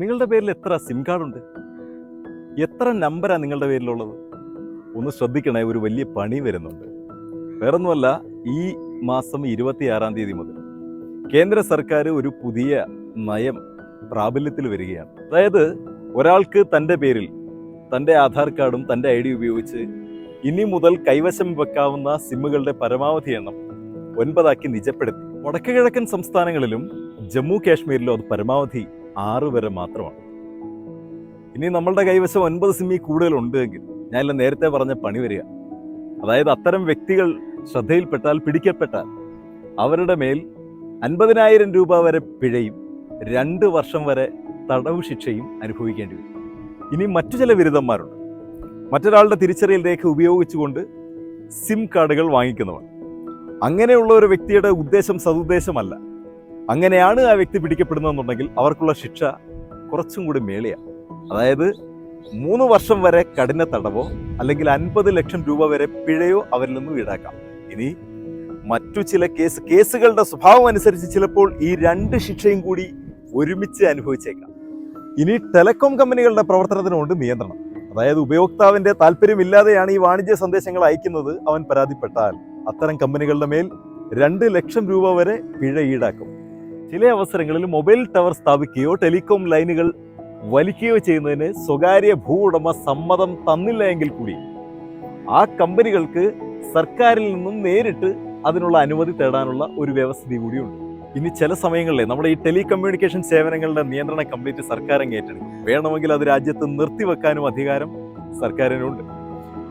നിങ്ങളുടെ പേരിൽ എത്ര സിം കാർഡ് ഉണ്ട്? എത്ര നമ്പറാണ് നിങ്ങളുടെ പേരിലുള്ളത്? ഒന്ന് ശ്രദ്ധിക്കണേ ഒരു വലിയ പണി വരുന്നുണ്ട്. വേറൊന്നുമല്ല ഈ മാസം ഇരുപത്തിയാറാം തീയതി മുതൽ കേന്ദ്ര സർക്കാർ ഒരു പുതിയ നയം പ്രാബല്യത്തിൽ വരികയാണ്. അതായത് ഒരാൾക്ക് തന്റെ പേരിൽ തന്റെ ആധാർ കാർഡും തന്റെ ഐ ഡി ഉപയോഗിച്ച് ഇനി മുതൽ കൈവശം വെക്കാവുന്ന സിമ്മുകളുടെ പരമാവധി എണ്ണം ഒൻപതാക്കി നിജപ്പെടുത്തി. വടക്കു കിഴക്കൻ സംസ്ഥാനങ്ങളിലും ജമ്മു കാശ്മീരിലും അത് പരമാവധി ആറ് വരെ മാത്രമാണ്. ഇനി നമ്മളുടെ കൈവശം ഒൻപത് സിമ്മി കൂടുതലുണ്ട് എങ്കിൽ ഞാനില്ല നേരത്തെ പറഞ്ഞ പണി വരിക. അതായത് അത്തരം വ്യക്തികൾ ശ്രദ്ധയിൽപ്പെട്ടാൽ പിടിക്കപ്പെട്ടാൽ അവരുടെ മേൽ അൻപതിനായിരം രൂപ വരെ പിഴയും രണ്ട് വർഷം വരെ തടവ് ശിക്ഷയും അനുഭവിക്കേണ്ടി വരും. ഇനി മറ്റു ചില ബിരുദന്മാരുണ്ട് മറ്റൊരാളുടെ തിരിച്ചറിയൽ രേഖ ഉപയോഗിച്ചുകൊണ്ട് സിം കാർഡുകൾ വാങ്ങിക്കുന്നവർ. അങ്ങനെയുള്ള ഒരു വ്യക്തിയുടെ ഉദ്ദേശം സതുദ്ദേശമല്ല. അങ്ങനെയാണ് ആ വ്യക്തി പിടിക്കപ്പെടുന്നതെന്നുണ്ടെങ്കിൽ അവർക്കുള്ള ശിക്ഷ കുറച്ചും കൂടി മേളിയാണ് അതായത് മൂന്ന് വർഷം വരെ കഠിന തടവോ അല്ലെങ്കിൽ അൻപത് ലക്ഷം രൂപ വരെ പിഴയോ അവരിൽ നിന്നും ഈടാക്കാം. ഇനി മറ്റു ചില കേസ് കേസുകളുടെ സ്വഭാവം അനുസരിച്ച് ചിലപ്പോൾ ഈ രണ്ട് ശിക്ഷയും കൂടി ഒരുമിച്ച് അനുഭവിച്ചേക്കാം. ഇനി ടെലികോം കമ്പനികളുടെ പ്രവർത്തനത്തിനുണ്ട് നിയന്ത്രണം. അതായത് ഉപയോക്താവിന്റെ താല്പര്യമില്ലാതെയാണ് ഈ വാണിജ്യ സന്ദേശങ്ങൾ അയക്കുന്നത്. അവൻ പരാതിപ്പെട്ടാൽ അത്തരം കമ്പനികളുടെ മേൽ രണ്ട് ലക്ഷം രൂപ വരെ പിഴ ഈടാക്കും. ചില അവസരങ്ങളിൽ മൊബൈൽ ടവർ സ്ഥാപിക്കുകയോ ടെലികോം ലൈനുകൾ വലിക്കുകയോ ചെയ്യുന്നതിന് സ്വകാര്യ ഭൂ ഉടമ സമ്മതം തന്നില്ല എങ്കിൽ കൂടി ആ കമ്പനികൾക്ക് സർക്കാരിൽ നിന്നും നേരിട്ട് അതിനുള്ള അനുമതി തേടാനുള്ള ഒരു വ്യവസ്ഥ കൂടിയുണ്ട്. ഇനി ചില സമയങ്ങളിലെ നമ്മുടെ ഈ ടെലികമ്മ്യൂണിക്കേഷൻ സേവനങ്ങളുടെ നിയന്ത്രണം കംപ്ലീറ്റ് സർക്കാർ ഏറ്റെടുക്കും. വേണമെങ്കിൽ അത് രാജ്യത്ത് നിർത്തിവെക്കാനും അധികാരം സർക്കാരിനുണ്ട്.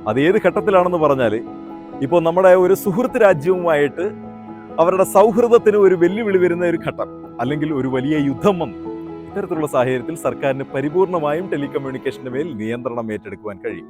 അത് ഏത് ഘട്ടത്തിലാണെന്ന് പറഞ്ഞാൽ ഇപ്പോൾ നമ്മുടെ ഒരു സുഹൃത്ത് രാജ്യവുമായിട്ട് അവരുടെ സൗഹൃദത്തിന് ഒരു വെല്ലുവിളി വരുന്ന ഒരു ഘട്ടം അല്ലെങ്കിൽ ഒരു വലിയ യുദ്ധം വന്നു ഇത്തരത്തിലുള്ള സാഹചര്യത്തിൽ സർക്കാരിന് പരിപൂർണമായും ടെലികമ്മ്യൂണിക്കേഷന്റെ മേൽ നിയന്ത്രണം ഏറ്റെടുക്കുവാൻ കഴിയും.